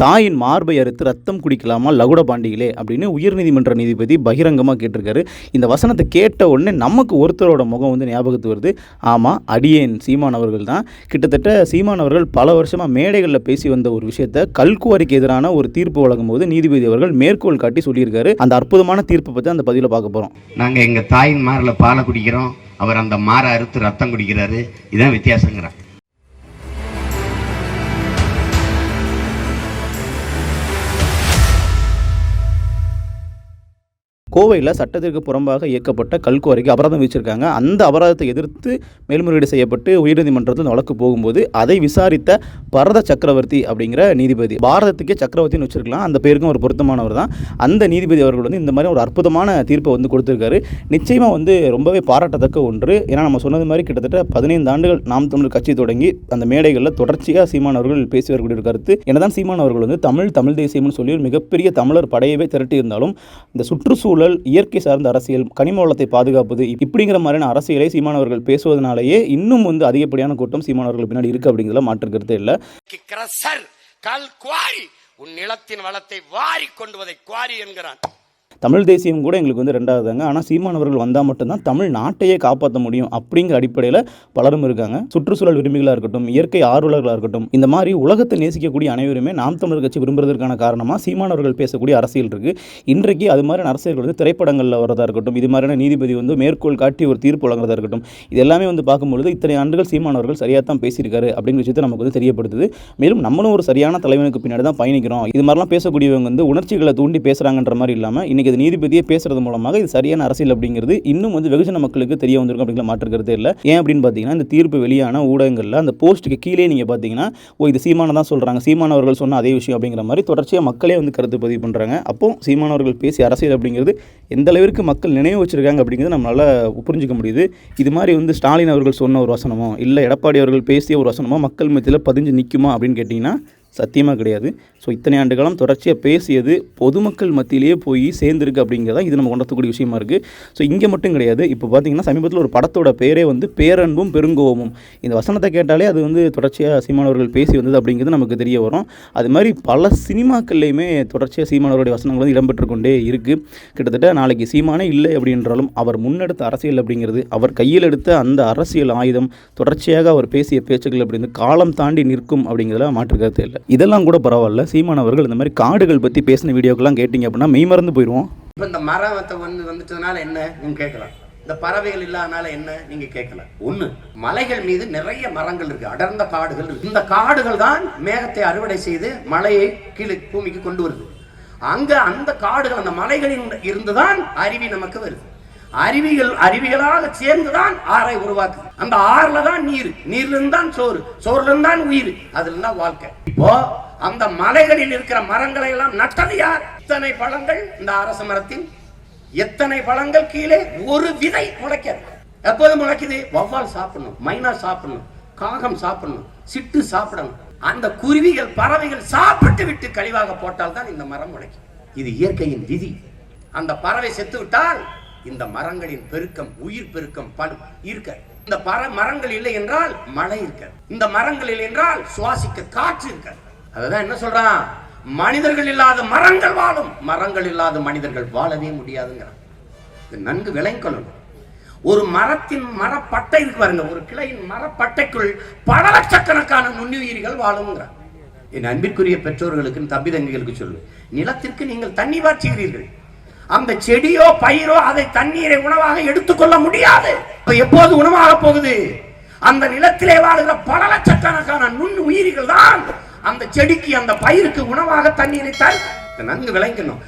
தாயின் மார்பை அறுத்து ரத்தம் குடிக்கலாமா லகுட பாண்டிகளே அப்படின்னு உயர்நீதிமன்ற நீதிபதி பகிரங்கமாக கேட்டிருக்காரு. இந்த வசனத்தை கேட்ட உடனே நமக்கு ஒருத்தரோட முகம் வந்து ஞாபகத்து வருது. ஆமாம் அடியேன் சீமான் அவர்கள் தான். கிட்டத்தட்ட சீமான் அவர்கள் பல வருஷமாக மேடைகளில் பேசி வந்த ஒரு விஷயத்த கல்குவாரிக்கு எதிரான ஒரு தீர்ப்பு வழங்கும்போது நீதிபதி அவர்கள் மேற்கோள் காட்டி சொல்லியிருக்காரு. அந்த அற்புதமான தீர்ப்பை பற்றி அந்த பதிவில் பார்க்க போகிறோம் நாங்கள் எங்கள் தாயின் மாரில் பாலை குடிக்கிறோம். அவர் அந்த மாரை அறுத்து ரத்தம் குடிக்கிறாரு. இதான் வித்தியாசங்கிறான் கோவையில் சட்டத்திற்கு புறம்பாக இயக்கப்பட்ட கல்குவாரிக்கு அபராதம் விதிச்சிருக்காங்க. அந்த அபராதத்தை எதிர்த்து மேல்முறையீடு செய்யப்பட்டு உயர்நீதிமன்றத்தில் வழக்கு போகும்போது அதை விசாரித்த பரத சக்கரவர்த்தி அப்படிங்கிற நீதிபதி பாரதத்துக்கே சக்கரவர்த்தின்னு வச்சிருக்கலாம். அந்த பேருக்கும் ஒரு பொருத்தமானவர் தான். அந்த நீதிபதி அவர்கள் வந்து இந்த மாதிரி ஒரு அற்புதமான தீர்ப்பை வந்து கொடுத்துருக்காரு. நிச்சயமாக வந்து ரொம்பவே பாராட்டத்தக்க ஒன்று. ஏன்னா நம்ம சொன்னது மாதிரி கிட்டத்தட்ட பதினைந்து ஆண்டுகள் நாம் தமிழர் கட்சி தொடங்கி அந்த மேடைகளில் தொடர்ச்சியாக சீமான் அவர்கள் பேசி வரக்கூடிய ஒரு கருத்து. என்னதான் சீமான் அவர்கள் வந்து தமிழ் தமிழ் தேசியம்னு சொல்லி ஒரு மிகப்பெரிய தமிழர் படையவே திரட்டி இருந்தாலும் இந்த சுற்றுச்சூழல் இயற்கை சார்ந்த அரசியல் கனிம வளத்தை பாதுகாப்பது இப்படிங்கிற மாதிரியான அரசியலை சீமானவர்கள் பேசுவதனாலேயே இன்னும் வந்து அதிகப்படியான கூட்டம் சீமானவர்கள் பின்னாடி இருக்கு அப்படிங்கிறதுல மாற்றுக்கிறதே இல்லை. கல் குவாரி உன் நிலத்தின் வளத்தை வாரி கொண்டுவதை குவாரி என்கிறான். தமிழ் தேசியம் கூட எங்களுக்கு வந்து ரெண்டாவதுங்க. ஆனால் சீமானவர்கள் வந்தால் மட்டும்தான் தமிழ் நாட்டையே காப்பாற்ற முடியும் அப்படிங்கிற அடிப்படையில் பலரும் இருக்காங்க. சுற்றுச்சூழல் விரும்பிகளாக இருக்கட்டும் இயற்கை ஆர்வலர்களாக இருக்கட்டும் இந்த மாதிரி உலகத்தை நேசிக்கக்கூடிய அனைவருமே நாம் தமிழர் கட்சி விரும்புறதற்கான காரணமாக சீமானவர்கள் பேசக்கூடிய அரசியல் இருக்குது இன்றைக்கு அது மாதிரியான அரசியல்கள் வந்து திரைப்படங்களில் வரதாக இருக்கட்டும் இது மாதிரியான நீதிபதி வந்து மேற்கோள் காட்டி ஒரு தீர்ப்பு வழங்குறதா இருக்கட்டும் இது எல்லாமே வந்து பார்க்கும்பொழுது இத்தனை ஆண்டுகள் சீமானவர்கள் சரியாக தான் பேசியிருக்காரு அப்படிங்கிற விஷயத்தை நமக்கு வந்து தெரியப்படுத்துது. மேலும் நம்மளும் ஒரு சரியான தலைவனுக்கு பின்னாடி தான் பயணிக்கிறோம். இது மாதிரிலாம் பேசக்கூடியவங்க வந்து உணர்ச்சிகளை தூண்டி பேசுகிறாங்கன்ற மாதிரி இல்லாமல் இன்றைக்கி இது நீதிபதியே பேசுறது மூலமாக இது சரியான அரசியல் அப்படிங்கிறது இன்னும் வந்து வெகுஜன மக்களுக்கு தெரிய வந்திருக்கும் அப்படிங்கிற மாற்றுக்கிறதே இல்லை. ஏன் அப்படின்னு பார்த்தீங்கன்னா இந்த தீர்ப்பு வெளியான ஊடகங்களில் அந்த போஸ்ட்டுக்கு கீழே நீங்கள் பார்த்தீங்கன்னா ஓ இது சீமான தான் சொல்கிறாங்க சீமானவர்கள் சொன்ன அதே விஷயம் அப்படிங்கிற மாதிரி தொடர்ச்சியாக மக்களே வந்து கருத்து பதிவு பண்ணுறாங்க அப்போ சீமானவர்கள் பேசிய அரசியல் அப்படிங்கிறது எந்த அளவிற்கு மக்கள் நினைவு வச்சிருக்காங்க அப்படிங்கிறது நம்மளால் புரிஞ்சுக்க முடியுது. இது மாதிரி வந்து ஸ்டாலின் அவர்கள் சொன்ன ஒரு வசனமோ இல்லை எடப்பாடி அவர்கள் பேசிய ஒரு வசனமோ மக்கள் மத்தியில் பதிஞ்சு நிற்குமா அப்படின்னு கேட்டிங்கன்னா சத்தியமாக கிடையாது. ஸோ இத்தனை ஆண்டு காலம் தொடர்ச்சியாக பேசியது பொதுமக்கள் மத்தியிலேயே போய் சேர்ந்துருக்கு அப்படிங்கிறதா இது நம்ம கொண்டாடக்கூடிய விஷயமா இருக்குது ஸோ இங்கே மட்டும் கிடையாது. இப்போ பார்த்தீங்கன்னா சமீபத்தில் ஒரு படத்தோட பேரே வந்து பேரன்பும் பெருங்கோவமும். இந்த வசனத்தை கேட்டாலே அது வந்து தொடர்ச்சியாக சீமானவர்கள் பேசி வந்தது அப்படிங்கிறது நமக்கு தெரிய வரும். அது மாதிரி பல சினிமாக்கள்லேயுமே தொடர்ச்சியாக சீமானவருடைய வசனங்கள் வந்து இடம்பெற்று கொண்டே இருக்குது கிட்டத்தட்ட நாளைக்கு சீமானே இல்லை அப்படின்றாலும் அவர் முன்னெடுத்த அரசியல் அப்படிங்கிறது அவர் கையில் எடுத்த அந்த அரசியல் ஆயுதம் தொடர்ச்சியாக அவர் பேசிய பேச்சுக்கள் அப்படிங்கிறது காலம் தாண்டி நிற்கும் அப்படிங்கிறதுல மாற்று கருத்து இல்லை இதெல்லாம் கூட பரவாயில்ல. சீமான் அவர்கள் இந்த மாதிரி காடுகள் பற்றி பேசின வீடியோக்கெல்லாம் கேட்டிங்க அப்படின்னா மெய்மறந்து போயிடுவோம் இப்போ இந்த மரத்தை வந்து வந்துட்டதுனால என்ன? நீங்க கேட்கலாம் இந்த பறவைகள் இல்லாதனால என்ன? நீங்க கேட்கல. ஒண்ணு மலைகள் மீது நிறைய மரங்கள் இருக்கு. அடர்ந்த காடுகள் இருக்கு. இந்த காடுகள் தான் மேகத்தை அறுவடை செய்து மலையை கீழே பூமிக்கு கொண்டு வருது. அங்க அந்த காடுகள் அந்த மலைகளில் இருந்துதான் அருவி நமக்கு வருது. அருவிகள் அருவிகளாக சேர்ந்துதான் ஆறை உருவாக்குது. அந்த ஆறுல தான் நீர். நீர்ல இருந்து தான் சோறு. சோறுல இருந்து தான் உயிர். அதுல இருந்தா வாழ்க்கை. இப்போ அந்த மலைகளில் இருக்கிற மரங்களை எல்லாம் நட்டது யார்? இத்தனை பழங்கள் இந்த அரச மரத்தின். எத்தனை பழங்கள் கீழே? ஒரு விதை முளைக்காது எப்போது முளைக்குது? வவ்வால் சாப்பிடணும் மைனா சாப்பிடணும் காகம் சாப்பிடணும் சிட்டு சாப்பிடணும். அந்த குருவிகள் பறவைகள் சாப்பிட்டு விட்டு கழிவாக போட்டால் தான் இந்த மரம் முளைக்கும். இது இயற்கையின் விதி. அந்த பறவை செத்து விட்டால் இந்த மரங்களின் பெருக்கம் உயிர் பெருக்கம் படு இருக்க. இந்த பற மரங்கள் இல்லை என்றால் மழை இருக்க. இந்த மரங்கள் இல்லை என்றால் சுவாசிக்க காற்று இருக்க. அதுதான் என்ன சொல்றான்? மனிதர்கள் இல்லாத மரங்கள் வாழும். மரங்கள் இல்லாத மனிதர்கள் வாழவே முடியாதுங்கிறான். இது நன்கு விளங்கொள்ளணும் ஒரு மரத்தின் மரப்பட்டை இருக்கு பாருங்க. ஒரு கிளையின் மரப்பட்டைக்குள் பல லட்சக்கணக்கான நுண்ணுயிரிகள் வாழுங்கிறான் என் அன்பிற்குரிய பெற்றோர்களுக்கு தம்பி தங்கிகளுக்கு சொல்லு. நிலத்திற்கு நீங்கள் தண்ணி பாய்ச்சுகிறீர்கள். அந்த செடியோ பயிரோ அதை தண்ணீரை உணவாக எடுத்துக்கொள்ள முடியாது. எப்போது உணவாக போகுது? அந்த நிலத்திலே வாழ்கிற பல லட்சக்கணக்கான நுண் உயிரிகள் தான் அந்த செடிக்கு அந்த பயிருக்கு உணவாக தண்ணீரை தரும் நன்கு விளங்கணும்